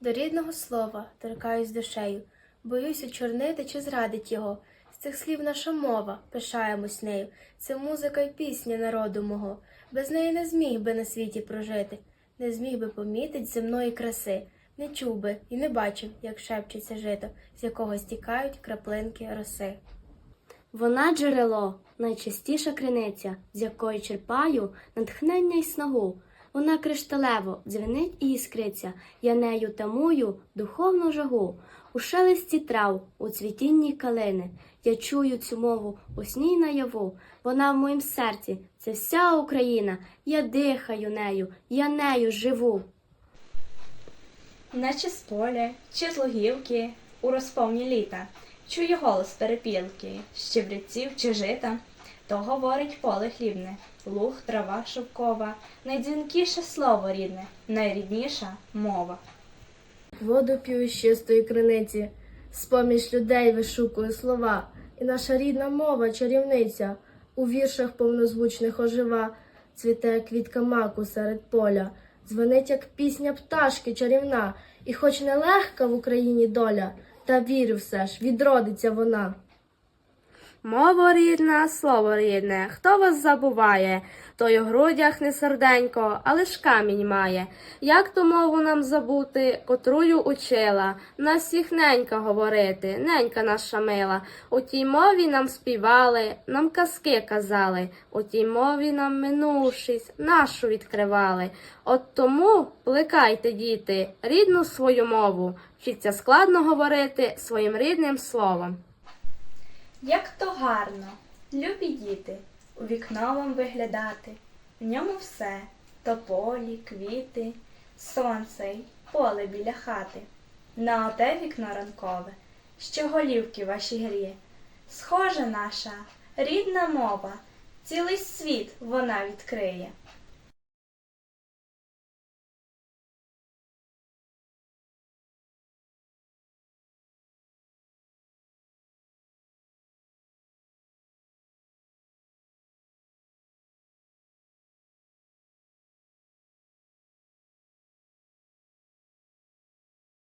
До рідного слова торкаюсь душею, боюсь очорнити чи зрадить його. З цих слів наша мова, пишаємось нею. Це музика й пісня народу мого. Без неї не зміг би на світі прожити, не зміг би помітить земної краси, не чув би і не бачив, як шепчеться жито, з якого стікають краплинки роси. Вона джерело, найчистіша криниця, з якої черпаю натхнення й снагу. Вона кришталево дзвенить і іскриться, я нею тамую духовну жагу. У шелесті трав, у цвітінні калини. Я чую цю мову у сні й наяву. Вона в моїм серці, це вся Україна. Я дихаю нею, я нею живу. Наче з поля чи з лугівки у розповні літа, чує голос перепілки, щебреців чи жита, то говорить поле хлібне, луг, трава шовкова, найдзвінкіше слово рідне, найрідніша мова. Воду п'ю з чистої криниці, з-поміж людей вишукую слова, і наша рідна мова чарівниця у віршах повнозвучних ожива, цвіте квітка маку серед поля, дзвонить як пісня пташки чарівна, і хоч нелегка в Україні доля, та вірю все ж, відродиться вона. Мова рідна, слово рідне, хто вас забуває, той у грудях не серденько, але ж камінь має. Як ту мову нам забути, котрую учила, нас всіх ненька говорити, ненька наша мила. У тій мові нам співали, нам казки казали, у тій мові нам минувшись, нашу відкривали. От тому плекайте, діти, рідну свою мову, вчіться складно говорити своїм рідним словом. Як то гарно, любі діти, у вікно вам виглядати, в ньому все то полі, квіти, сонце й поле біля хати. На оте вікно ранкове, що голівки ваші гріє, схожа наша рідна мова, цілий світ вона відкриє.